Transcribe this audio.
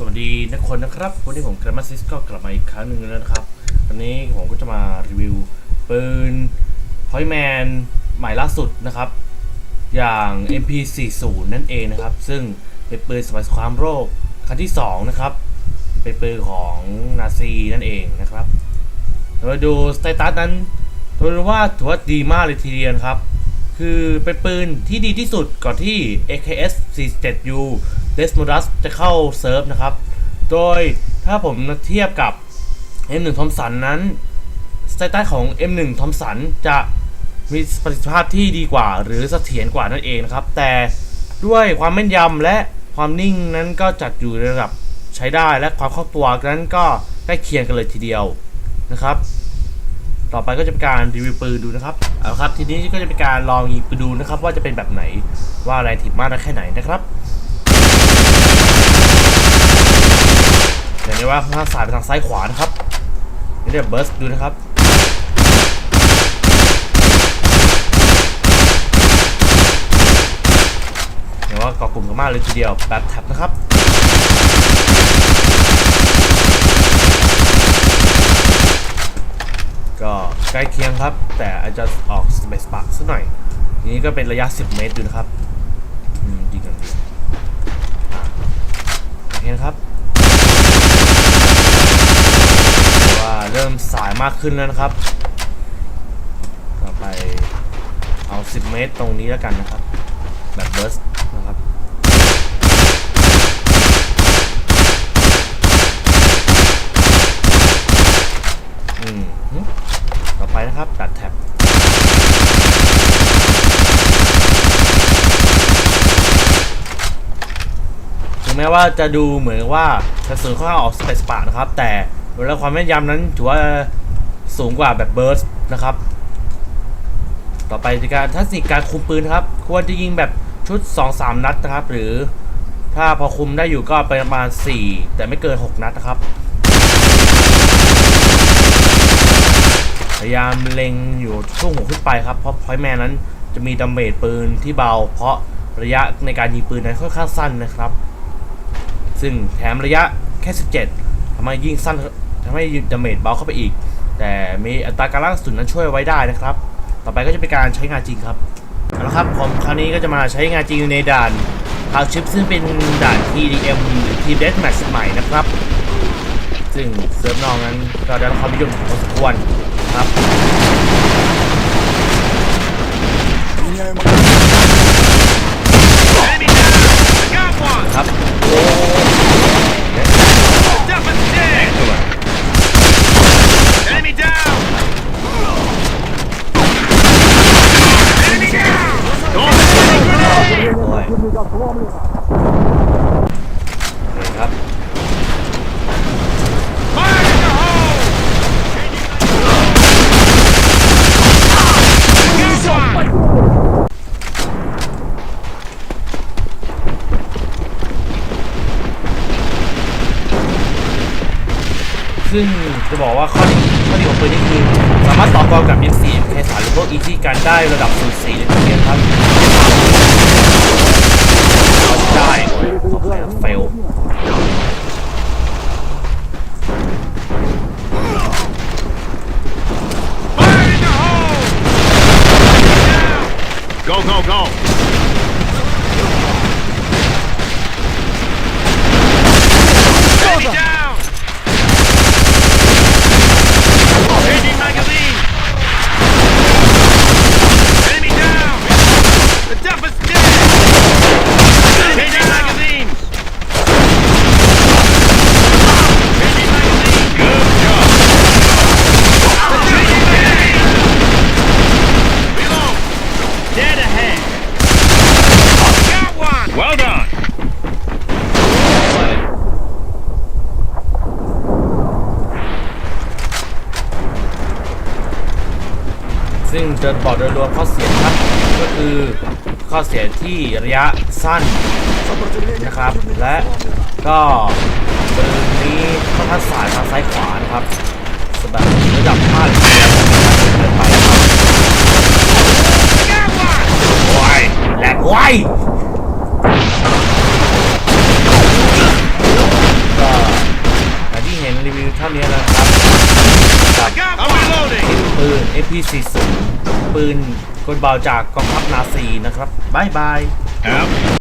สวัสดีนักคนนะครับ วันนี้ผมกรามาซิสก็กลับมาอีกครั้งหนึ่งแล้วนะครับวันนี้ผมก็จะมารีวิวปืนพอยแมนใหม่ล่าสุดนะครับ อย่าง MP40 นั่นเองนะครับ ซึ่งเป็นปืนสมัยสงครามโลกครั้งที่ 2 นะครับ เป็นปืนของนาซีนั่นเองนะครับเรามาดูสเตตัสนั้นถือว่าถือว่าดีมากเลยทีเดียวนะครับ คือเป็นปืนที่ดีที่สุดก่อนที่ AKS 47U Desmodus จะเข้าเซิร์ฟนะครับ โดยถ้าผมเทียบกับ M1 Thompson นั้นสเตตัสของ M1 Thompson จะมีประสิทธิภาพที่ดีกว่า หรือเสถียรกว่านั่นเองนะครับ แต่ด้วยความแม่นยำและความนิ่งนั้นก็จัดอยู่ในระดับใช้ได้และความคล่องตัวนั้นก็ใกล้เคียงกันเลยทีเดียวนะครับ ต่อไปก็จะเป็นการรีวิวปืนดูนะครับเอาครับทีนี้ก็จะเป็นการลองยิงปืนดูนะครับ ว่าจะเป็นแบบไหนว่าอะไรถิดมากน้อยแค่ไหนนะครับอย่างนี้ ว่าถ้าสายไปทางซ้ายขวานะครับนี่เดี๋ยวเบิร์สดูนะครับเห็นว่าเกาะกลุ่มกันมากเลยทีเดียวแบบแท็บนะครับก็ใกล้เคียงครับ แต่อาจจะออกสเปซปาร์สักหน่อย นี้ก็เป็นระยะ 10 เมตรดูนะครับ อืมยิงกันดีอะโอเคนะครับว่าเริ่ มากขึ้นแล้วนะครับต่อไปเอา 10 เมตรตรงนี้แล้วกันนะครับ แบบเบิร์สนะครับอืมต่อไปนะครับตัดแท็บถึงแม้ว่าจะดูเหมือนว่ากระสุนค่อนข้างออกสเปซปานะครับ แต่เวลาความแม่นยำนั้นถือว่า สูงกว่าแบบเบิร์สนะครับ ต่อไปในการทัศนิการคุมปืนครับ ควรจะยิงแบบชุด 2-3 นัดนะครับ หรือถ้าพอคุมได้อยู่ก็ไปประมาณ 4 แต่ไม่เกิน 6 นัดนะครับ พยายามเล็งอยู่ช่วงหัวขึ้นไปครับ เพราะพอยแมนนั้นจะมีดาเมจปืนที่เบา เพราะระยะในการยิงปืนนั้นค่อนข้างสั้นนะครับ ซึ่งแถมระยะแค่ 17ทำให้ยิงสั้นทำให้ดาเมจเบาเข้าไปอีก แต่มีอัตราการล่างสุดนั้นช่วยไว้ได้นะครับ ต่อไปก็จะเป็นการใช้งานจริงครับเอาละครับผมคราวนี้ก็จะมาใช้งานจริงในด่านพาวชิปซึ่งเป็นด่าน TDM หรือ Team Deathmatch ใหม่นะครับ ซึ่งเซิร์ฟนองนั้นก็ได้รับความนิยมพอสมควรครับ โอเคครับซึ่งจะบอกว่าข้อดีข้อดีของปืนนี่คือสามารถต่อกรกับ M4 MK3 หรือพวก EG กันได้ระดับ0 4เลยทีเดียวครับ ได้โอ้ยขอแพ้เฟล Fire in the hole! Down! Go, ซึ่งจะบอกโดยรวมข้อเสียครับก็คือข้อเสียที่ระยะสั้นนะครับ และก็ปืนนี้ค่อนข้างสายทางซ้ายขวานะครับสำหรับระดับ5หรือ6เกินไปครับ Got one! โอ้ยแหลกไว้ Enemy รีวิวเท่านี้แล้วนะครับ กับปืน FP40 ปืนกลเบาจากกองทัพนาซีนะครับบายบายครับ